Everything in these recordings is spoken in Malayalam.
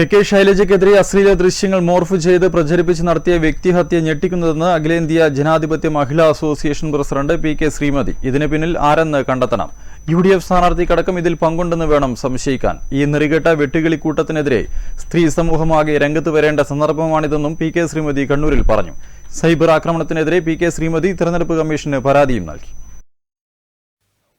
കെ കെ ശൈലജയ്ക്കെതിരെ അശ്ലീല ദൃശ്യങ്ങൾ മോർഫ് ചെയ്ത് പ്രചരിപ്പിച്ച് നടത്തിയ വ്യക്തിഹത്യ ഞെട്ടിക്കുന്നതെന്ന് അഖിലേന്ത്യാ ജനാധിപത്യ മഹിളാ association president P K Sreemathi. ഇതിന് പിന്നിൽ ആരെന്ന് കണ്ടെത്തണം. യു ഡി എഫ് സ്ഥാനാർത്ഥിക്കടക്കം ഇതിൽ പങ്കുണ്ടെന്ന് വേണം സംശയിക്കാൻ. ഈ നെറികെട്ട വെട്ടുകിളിക്കൂട്ടത്തിനെതിരെ സ്ത്രീ സമൂഹമാകെ രംഗത്ത് വരേണ്ട സന്ദർഭമാണിതെന്നും പി കെ ശ്രീമതി കണ്ണൂരിൽ പറഞ്ഞു. സൈബർ ആക്രമണത്തിനെതിരെ പി കെ ശ്രീമതി തെരഞ്ഞെടുപ്പ് കമ്മീഷന് പരാതിയും നൽകി.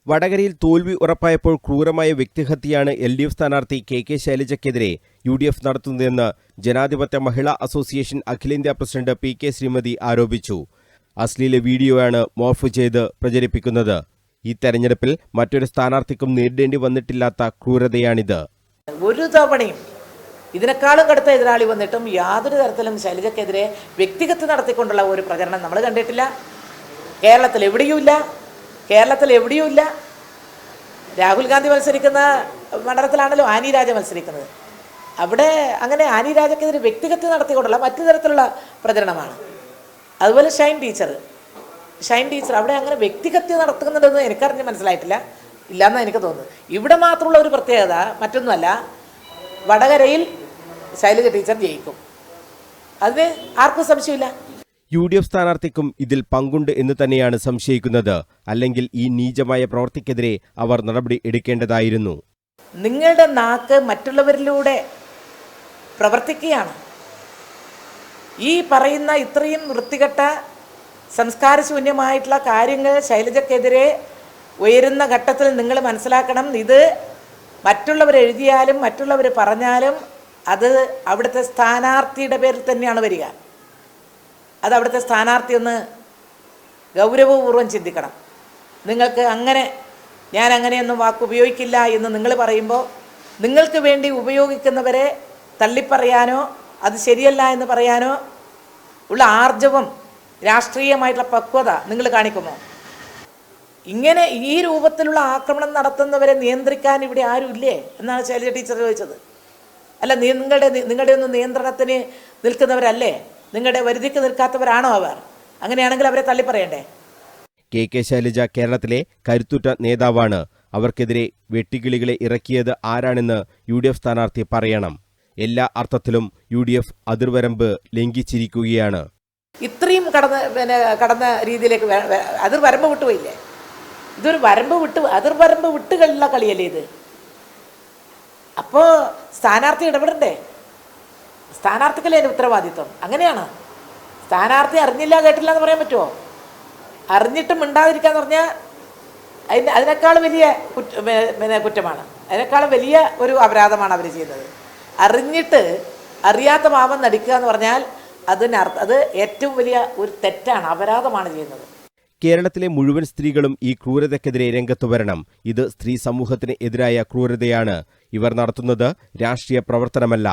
വടകരയിൽ തോൽവി ഉറപ്പായപ്പോൾ ക്രൂരമായ വ്യക്തിഹത്യയാണ് എൽ ഡി എഫ് സ്ഥാനാർത്ഥി കെ കെ ശൈലജയ്ക്കെതിരെ യു ഡി എഫ് നടത്തുന്നതെന്ന് ജനാധിപത്യ മഹിളാ അസോസിയേഷൻ അഖിലേന്ത്യാ പ്രസിഡന്റ് പി കെ ശ്രീമതി ആരോപിച്ചു. അശ്ലീല വീഡിയോയാണ് മോർഫ് ചെയ്ത് പ്രചരിപ്പിക്കുന്നത്. ഈ തെരഞ്ഞെടുപ്പിൽ മറ്റൊരു സ്ഥാനാർത്ഥിക്കും നേരിടേണ്ടി വന്നിട്ടില്ലാത്ത ക്രൂരതയാണിത്. ഒരു തവണയും ഇതിനേക്കാളും കടുത്ത എതിരാളി വന്നിട്ടും യാതൊരു തരത്തിലും ശൈലജക്കെതിരെ വ്യക്തിഗത നടത്തിക്കൊണ്ടുള്ള ഒരു പ്രചരണം നമ്മൾ കണ്ടിട്ടില്ല. കേരളത്തിൽ എവിടെയുമില്ല കേരളത്തിൽ എവിടെയുമില്ല രാഹുൽ ഗാന്ധി മത്സരിക്കുന്ന മണ്ഡലത്തിലാണല്ലോ ആനി രാജ മത്സരിക്കുന്നത്. അവിടെ അങ്ങനെ ആനി രാജക്കെതിരെ വ്യക്തിഗത നടത്തിക്കൊണ്ടുള്ള മറ്റു തരത്തിലുള്ള പ്രചരണമാണ്. അതുപോലെ ഷൈൻ ടീച്ചർ. ഷൈൻ ടീച്ചർ അവിടെ അങ്ങനെ വ്യക്തിഗത നടത്തുന്നുണ്ടെന്ന് എനിക്കറിഞ്ഞ് മനസ്സിലായിട്ടില്ല. ഇല്ലയെന്നാണ് എനിക്ക് തോന്നുന്നു ഇവിടെ മാത്രമുള്ള ഒരു പ്രത്യേകത മറ്റൊന്നുമല്ല വടകരയിൽ ശൈലജ ടീച്ചർ ജയിക്കും. അതിന് ആർക്കും സംശയമില്ല. യു ഡി എഫ് സ്ഥാനാർത്ഥിക്കും ഇതിൽ പങ്കുണ്ട് എന്ന് തന്നെയാണ് സംശയിക്കുന്നത്. അല്ലെങ്കിൽ ഈ നീചമായ പ്രവൃത്തിക്കെതിരെ അവർ നടപടി എടുക്കേണ്ടതായിരുന്നു. നിങ്ങളുടെ നാക്ക് മറ്റുള്ളവരിലൂടെ പ്രവർത്തിക്കുകയാണ്. ഈ പറയുന്ന ഇത്രയും വൃത്തികെട്ട സംസ്കാരശൂന്യമായിട്ടുള്ള കാര്യങ്ങൾ ശൈലജക്കെതിരെ ഉയരുന്ന ഘട്ടത്തിൽ നിങ്ങൾ മനസ്സിലാക്കണം. ഇത് മറ്റുള്ളവർ എഴുതിയാലും മറ്റുള്ളവർ പറഞ്ഞാലും അത് അവിടുത്തെ സ്ഥാനാർത്ഥിയുടെ പേരിൽ തന്നെയാണ് വരിക. അത് അവിടുത്തെ സ്ഥാനാർത്ഥി ഒന്ന് ഗൗരവപൂർവം ചിന്തിക്കണം. നിങ്ങൾക്ക് അങ്ങനെ ഞാൻ അങ്ങനെയൊന്നും വാക്ക് ഉപയോഗിക്കില്ല എന്ന് നിങ്ങൾ പറയുമ്പോൾ നിങ്ങൾക്ക് വേണ്ടി ഉപയോഗിക്കുന്നവരെ തള്ളിപ്പറയാനോ അത് ശരിയല്ല എന്ന് പറയാനോ ഉള്ള ആർജവം രാഷ്ട്രീയമായിട്ടുള്ള പക്വത നിങ്ങൾ കാണിക്കുമോ? ഇങ്ങനെ ഈ രൂപത്തിലുള്ള ആക്രമണം നടത്തുന്നവരെ നിയന്ത്രിക്കാൻ ഇവിടെ ആരുമില്ലേ എന്നാണ് ശൈലജ ടീച്ചർ ചോദിച്ചത്. അല്ല നിങ്ങളുടെ നിങ്ങളുടെ ഒന്നും നിയന്ത്രണത്തിന് നിൽക്കുന്നവരല്ലേ? നിങ്ങളുടെ വരുതിക്ക് നിൽക്കാത്തവരാണോ അവർ? അങ്ങനെയാണെങ്കിൽ അവരെ തള്ളിപ്പറയണ്ടേ കെ കെ ശൈലജ കേരളത്തിലെ കരുത്തുറ്റ നേതാവാണ്. അവർക്കെതിരെ വെട്ടിക്കിളികളെ ഇറക്കിയത് ആരാണെന്ന് യു ഡി എഫ് സ്ഥാനാർത്ഥി പറയണം. എല്ലാ അർത്ഥത്തിലും യു ഡി എഫ് അതിർവരമ്പ് ലംഘിച്ചിരിക്കുകയാണ്. ഇത്രയും കടന്ന് പിന്നെ കടന്ന രീതിയിലേക്ക് വേ- വേ- അതിർ വരമ്പ് വിട്ടുപോയില്ലേ? ഇതൊരു വരമ്പ് വിട്ട് അതിർവരമ്പ് വിട്ടുകളുള്ള കളിയല്ലേ ഇത്? അപ്പോൾ സ്ഥാനാർത്ഥി ഇടപെടണ്ടേ? സ്ഥാനാർത്ഥിക്കല്ലേ അതിന്റെ ഉത്തരവാദിത്വം? അങ്ങനെയാണ്. സ്ഥാനാർത്ഥി അറിഞ്ഞില്ല കേട്ടില്ല എന്ന് പറയാൻ പറ്റുമോ അറിഞ്ഞിട്ടും മിണ്ടാതിരിക്കാന്ന് പറഞ്ഞാൽ അതിന് അതിനേക്കാൾ വലിയ പിന്നെ കുറ്റമാണ്. അതിനേക്കാൾ വലിയ ഒരു അപരാധമാണ് അവർ ചെയ്യുന്നത് അറിഞ്ഞിട്ട് അറിയാത്ത പാപം നടിക്കുക എന്ന് പറഞ്ഞാൽ അതിനർത്ഥ അത് ഏറ്റവും വലിയ ഒരു തെറ്റാണ് അപരാധമാണ് ചെയ്യുന്നത്. കേരളത്തിലെ മുഴുവൻ സ്ത്രീകളും ഈ ക്രൂരതയ്ക്കെതിരെ രംഗത്ത് വരണം. ഇത് സ്ത്രീ സമൂഹത്തിന് എതിരായ ക്രൂരതയാണ്. ഇവർ നടത്തുന്നത് രാഷ്ട്രീയ പ്രവർത്തനമല്ല.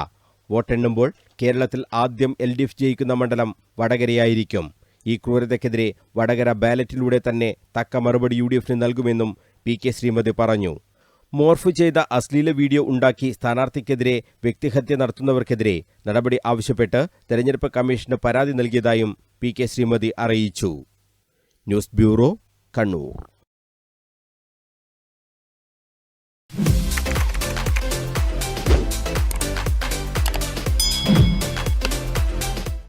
വോട്ടെണ്ണുമ്പോൾ കേരളത്തിൽ ആദ്യം എൽ ഡി എഫ് ജയിക്കുന്ന മണ്ഡലം വടകരയായിരിക്കും. ഈ ക്രൂരതയ്ക്കെതിരെ വടകര ബാലറ്റിലൂടെ തന്നെ തക്ക മറുപടി യു ഡി എഫിന് നൽകുമെന്നും പി കെ ശ്രീമതി പറഞ്ഞു. മോർഫ് ചെയ്ത അശ്ലീല വീഡിയോ ഉണ്ടാക്കി സ്ഥാനാർത്ഥിക്കെതിരെ വ്യക്തിഹത്യ നടത്തുന്നവർക്കെതിരെ നടപടി ആവശ്യപ്പെട്ട് തെരഞ്ഞെടുപ്പ് കമ്മീഷന് പരാതി നൽകിയതായും പി കെ ശ്രീമതി അറിയിച്ചു. News bureau Kannur.